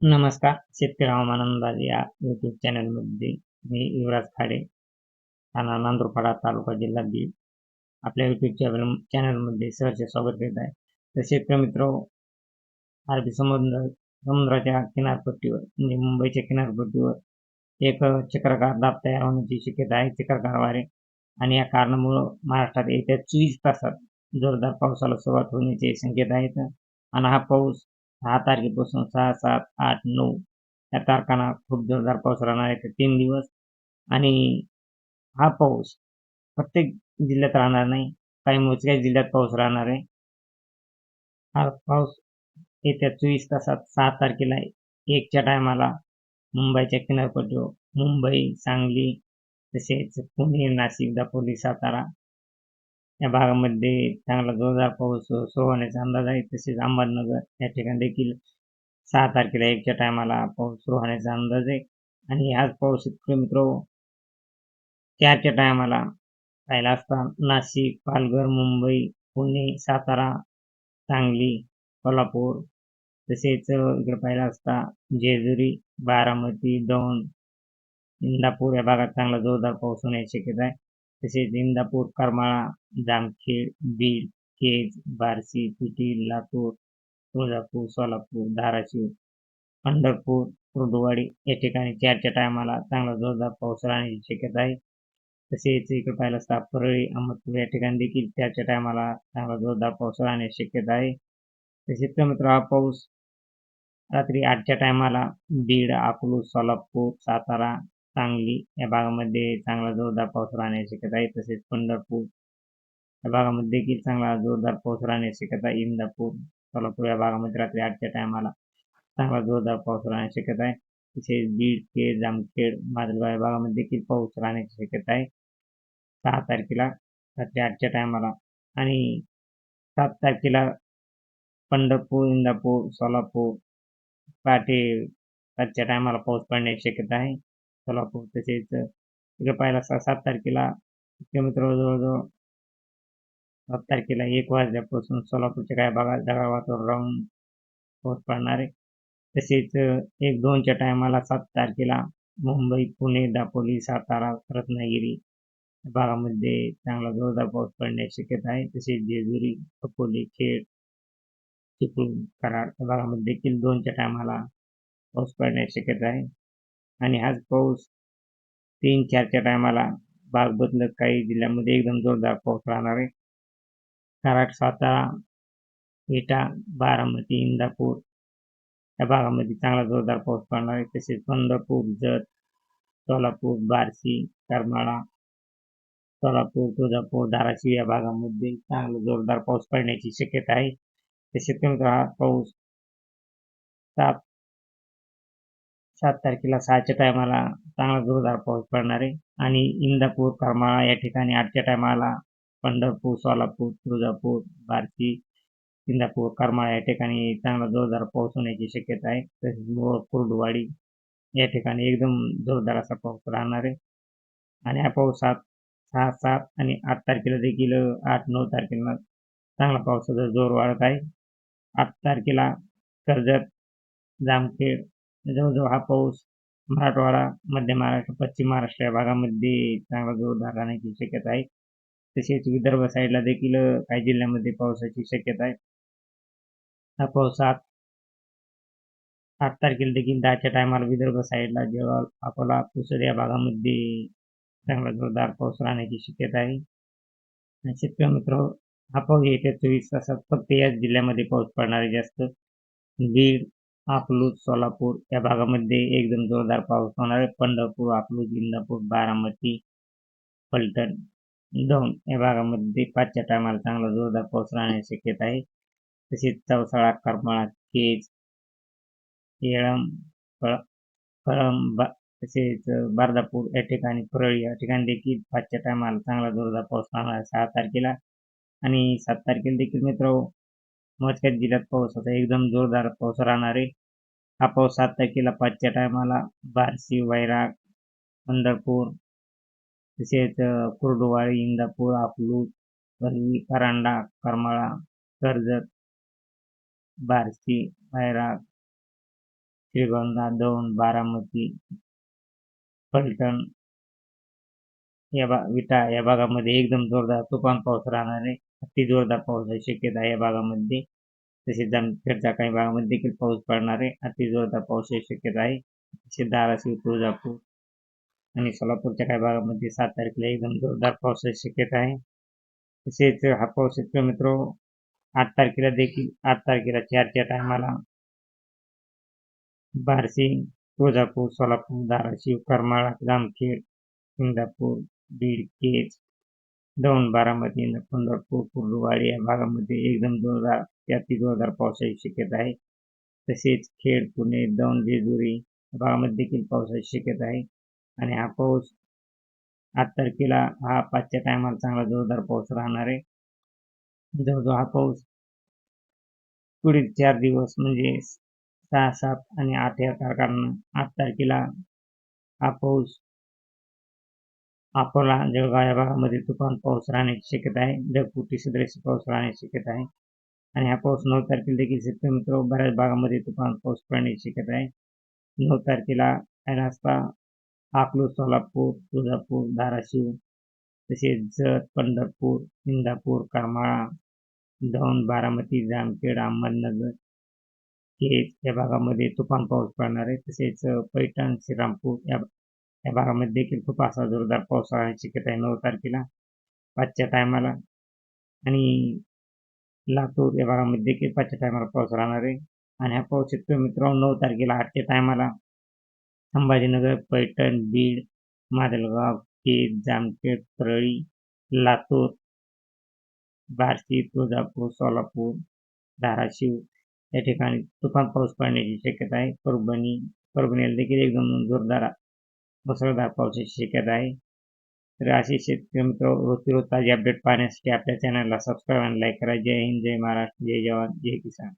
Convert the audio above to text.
नमस्कार शेतकरी हवामान अंदाज या युट्यूब चॅनलमध्ये मी युवराज खाडे ठाणा नांदुरपाडा तालुका जिल्हा बीड. आपल्या युट्यूब चॅनल चॅनलमध्ये सहर्ष स्वागत करीत आहे. तर शेतकरी मित्र अरबी समुद्र समुद्राच्या किनारपट्टीवर म्हणजे मुंबईच्या किनारपट्टीवर एक चक्रकार दाब तयार होण्याची शक्यता आहे. चक्रकार वारे आणि या कारणामुळं महाराष्ट्रात येत्या चोवीस तासात जोरदार पावसाला सुरुवात होण्याचे संकेत आहेत आणि हा पाऊस सहा तारखेपासून सहा सात आठ नऊ या तारखांना खूप जोरदार पाऊस राहणार आहे. तर तीन दिवस आणि हा पाऊस प्रत्येक जिल्ह्यात राहणार नाही. काही मोजक्याच जिल्ह्यात पाऊस राहणार आहे. हा पाऊस येत्या चोवीस तासात सहा तारखेला एकच्या टायमाला मुंबईच्या किनारपट्टीवर मुंबई सांगली तसेच पुणे नाशिक दापोली सातारा या भागामध्ये चांगला जोरदार पाऊस सुरू होण्याचा अंदाज आहे. तसेच अहमदनगर या ठिकाणी देखील सहा तारखेला एकच्या टायमाला पाऊस सुरू होण्याचा अंदाज आहे. आणि हाच पाऊस शेतकरी मित्र चारच्या टायमाला पाहिला असता नाशिक पालघर मुंबई पुणे सातारा सांगली कोल्हापूर तसेच इकडे पाहिला असता जेजुरी बारामती दौंड इंदापूर या भागात चांगला जोरदार पाऊस होण्याची शक्यता आहे. तसेच इंदापूर करमाळा जामखेड बीड केज बार्शी पिटी लातूर तुळजापूर सोलापूर धाराशिव पंढरपूर कुर्डुवाडी या ठिकाणी चारच्या टायमाला चांगला जोरदार पाऊस राहण्याची शक्यता आहे. तसेच इकडे पाहिलं असता परळी अहमदपूर या ठिकाणी देखील चारच्या टायमाला चांगला जोरदार पाऊस राहण्याची शक्यता आहे. तसेच मित्र हा पाऊस रात्री आठच्या टायमाला बीड अकलूज सोलापूर सातारा सांगली या भागामध्ये चांगला जोरदार पाऊस राहण्याची शक्यता आहे. तसेच पंढरपूर या भागामध्ये देखील चांगला जोरदार पाऊस राहण्याची शक्यता आहे. इंदापूर सोलापूर या भागामध्ये रात्री आठच्या टायमाला चांगला जोरदार पाऊस राहण्याची शक्यता आहे. तसेच बीड केळ जामखेड माजलगाव या भागामध्ये देखील पाऊस राहण्याची शक्यता आहे. सहा तारखेला रात्री आठच्या टायमाला आणि सात तारखेला पंढरपूर इंदापूर सोलापूर पहाटे सातच्या टायमाला पाऊस पडण्याची शक्यता आहे. सोलापूर. तसेच इकडे पाहिला सात तारखेला किलोमीटर जवळजवळ सात तारखेला एक वाजल्यापासून सोलापूरच्या काही भागात ढगाळ वातावरण राहून पाऊस पडणार आहे. तसेच एक दोनच्या टायमाला सात तारखेला मुंबई पुणे दापोली सातारा रत्नागिरी भागामध्ये चांगला जोरदार पाऊस पडण्याची शक्यता आहे. तसेच जेजुरी अकोले खेड चिपळूण कराड या भागामध्ये देखील दोनच्या टायमाला पाऊस पडण्याची शक्यता आहे. आणि हाच पाऊस तीन चारच्या टायमाला भाग बदलत काही जिल्ह्यामध्ये एकदम जोरदार पाऊस राहणार आहे. कराड सातारा विटा बारामती इंदापूर या भागामध्ये चांगला जोरदार पाऊस पडणार आहे. तसेच पंढरपूर जत सोलापूर बार्शी करमाळा सोलापूर तुळजापूर धाराशिव या भागामध्ये चांगला जोरदार पाऊस पडण्याची शक्यता आहे. तसेच हा पाऊस सात सात तारखेला सहाच्या टायमाला चांगला जोरदार पाऊस पडणार आहे. आणि इंदापूर करमाळा या ठिकाणी आठच्या टायमाला पंढरपूर सोलापूर तुळजापूर बार्शी इंदापूर करमाळा या ठिकाणी चांगला जोरदार पाऊस होण्याची शक्यता आहे. तसेच मोर कुर्डवाडी या ठिकाणी एकदम जोरदार असा पाऊस राहणार आहे. आणि हा पावसात सहा सात आणि आठ तारखेला देखील आठ नऊ तारखेला चांगला पावसाचा जोर वाढत आहे. आठ तारखेला कर्जत जामखेड जवळजवळ हा पाऊस मराठवाडा मध्य महाराष्ट्र पश्चिम महाराष्ट्र या भागामध्ये चांगला जोरदार राहण्याची शक्यता आहे. तसेच विदर्भ साईडला देखील काही जिल्ह्यामध्ये पावसाची शक्यता आहे. हा पाऊस आठ आठ तारखेला देखील दहाच्या टायमाला विदर्भ साईडला जेव्हा अकोला पुसद या भागामध्ये चांगला जोरदार पाऊस राहण्याची शक्यता आहे. शेतकरी मित्र हा पाऊस येत्या चोवीस तासात फक्त याच जिल्ह्यामध्ये पाऊस पडणार आहे जास्त. बीड अकलूज सोलापूर या भागामध्ये एकदम जोरदार पाऊस होणार आहे. पंढरपूर अकलूज इंदापूर बारामती फलटण दौंड या भागामध्ये पाचच्या टायमाला चांगला जोरदार पाऊस राहण्याची शक्यता आहे. तसेच चौसाळा करमाळा केज येळम कळंब तसेच बारदापूर या ठिकाणी परळी या ठिकाणी देखील पाचच्या टायमाला चांगला जोरदार पाऊस राहणार आहे. सहा तारखेला आणि सात तारखेला देखील मित्र मोजक्याच जिल्ह्यात पाऊस होता एकदम जोरदार पाऊस राहणार आहे. हा पाऊस सात तारखेला पाचच्या टायमाला बार्शी वैराग पंढरपूर तसेच कुर्डुवाळी इंदापूर अकलूज वरवी करांडा करमाळा कर्जत बार्शी वैराग श्रीगोंदा दौंड बारामती फलटण या भा विटा या भागामध्ये एकदम जोरदार तुफान पाऊस राहणार आहे. अति जोरदार पावसाची शक्यता या भागामध्ये तसेच जामखेडच्या काही भागामध्ये देखील पाऊस पडणार आहे. अति जोरदार पावसाची शक्यता आहे. तसेच धाराशिव तुळजापूर आणि सोलापूरच्या काही भागामध्ये सात तारखेला एकदम जोरदार पावसाची शक्यता आहे. तसेच हा पाऊस शेतकरी मित्र आठ तारखेला देखील आठ तारखेला चारच्या टायमाला बार्शी तुळजापूर सोलापूर धाराशिव करमाळा जामखेड इंदापूर बीड केज दौंड बारामती पंढरपूर कुर्डुवाडी या भागामध्ये एकदम जोरदार ते जोरदार पावसाची शक्यता आहे. तसेच खेड पुणे दौंड जेजुरी या भागामध्ये देखील पावसाची शक्यता आहे. आणि हा पाऊस आठ तारखेला हा पाचच्या टायमाला चांगला जोरदार पाऊस राहणार आहे. जवळजवळ हा पाऊस पुढील चार दिवस म्हणजे सहा सात आणि आठ या तारखांना आठ तारखेला हा पाऊस अकोला जळगाव या भागामध्ये तुफान पाऊस राहण्याची शक्यता आहे. ढगफुटी सदृश पाऊस राहण्याची शक्यता आहे. आणि हा पाऊस नऊ तारखेला देखील शेतकरी मित्र बऱ्याच भागामध्ये तुफान पाऊस पडण्याची शक्यता आहे. नऊ तारखेला रस्ता अकलूज सोलापूर तुळजापूर धाराशिव तसेच जत पंढरपूर इंदापूर करमाळा दौंड बारामती जामखेड अहमदनगर केज या भागामध्ये तुफान पाऊस पडणार आहे. तसेच पैठण श्रीरामपूर या या भागामध्ये देखील खूप असा जोरदार पाऊस राहण्याची शक्यता आहे नऊ तारखेला पाचच्या टायमाला आणि लातूर या भागामध्ये देखील पाचच्या टायमाला पाऊस राहणार आहे. आणि हा पाऊस शेतकरी मित्रांनो नऊ तारखेला आठच्या टायमाला संभाजीनगर पैठण बीड मादलगाव केज जामखेड परळी लातूर बार्शी तुळजापूर सोलापूर धाराशिव या ठिकाणी तुफान पाऊस पडण्याची शक्यता आहे. परभणी परभणीला देखील एकदम जोरदार मुसळधार पावसाची शक्यता आहे. तर असे शेतकरी मित्र रोजची रोज ताजी अपडेट पाहण्यासाठी आपल्या चॅनलला सबस्क्राईब आणि लाईक करा. जय हिंद जय महाराष्ट्र जय जवान जय किसान.